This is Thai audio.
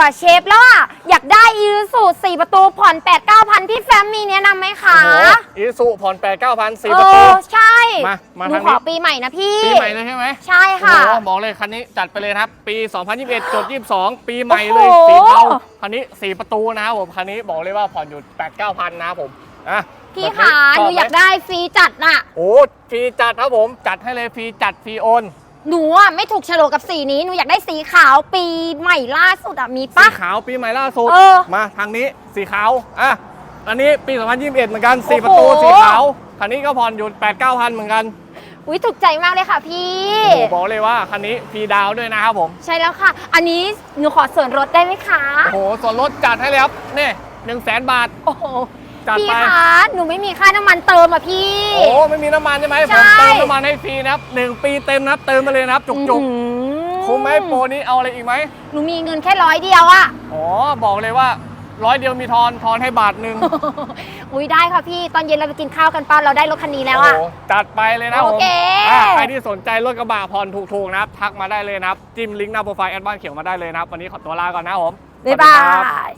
เบื่อเชฟแล้วอะ อยากได้อีสูสี่ประตูผ่อน 8 9 0 0 0 พี่แฟมมีแนะนำไหมคะ โอ้โหอีซูผ่อนแปดเก้าพันสี่เอประตู อ ใช่มามาหนูทางนี้ ขอปีใหม่นะพี่ ปีใหม่เลยใช่ไหมใช่ค่ะ โอ้โหบอกเลยคันนี้จัดไปเลยนะครับ ปี 2021จด22 ปีใหม่เลยโอ้โห สีเทาคันนี้4ประตูนะครับผมคันนี้บอกเลยว่าผ่อนอยู่8 9พันนะครับผมอะพี่แบบขาชหนูบไมอยากได้ฟรีจัดน่ะ โอ้ฟรีจัดครับผมจัดให้เลยฟรีจัดฟรีโอน หนูอะไม่ถูกโฉลกกับสีนี้ หนูอยากได้สีขาวปีใหม่ล่าสุดอะมีสีปะ ขาวปีใหม่ล่าสุด เออมาทางนี้สีขาวอะอันนี้ปี 2021 เหมือนกัน 4 โอ้โห ประตูสีขาวคันนี้ก็ผ่อนอยู่ 8 9พันเหมือนกันอุ้ยถูกใจมากเลยค่ะพี่ โอ้โหบอกเลยว่าคันนี้ฟรีดาวน์ด้วยนะครับผม ใช่แล้วค่ะ อันนี้หนูขอส่วนลดได้ไหมคะ โอ้โหส่วนลดจัดให้เลยครับนี่หนึ่งแสนบาท โอ้โห จัดพี่ไป คะหนูไม่มีค่าน้ำมันเติมอะพี่ โอ้ไม่มีน้ำมันใช่ไหมใช่ผมเติมน้ำมันให้ฟรีนะครับหนึ่งปีเต็มนะครับเติมมาเลยนะครับจุกอื้อหือๆคุ้มไหมโปรนี้เอาอะไรอีกไหมหนูมีเงินแค่ร้อยเดียวอะ อ๋อบอกเลยว่าร้อยเดียวมีทอนทอนให้บาทหนึ่งอุ้ยได้ค่ะพี่ ตอนเย็นเราไปกินข้าวกันป้าเราได้รถคันนี้แล้วอะ โอ้จัดไปเลยนะผมโอเค อะใครที่สนใจรถกระบะผ่อนถูกๆนะครับทักมาได้เลยนะครับจิ้มลิงก์หน้าโปรไฟล์แอดบ้านเขียวมาได้เลยนะครับวันนี้ขอตัวลาก่อนนะครับผมบ๊ายสวัสดีบาครับ ย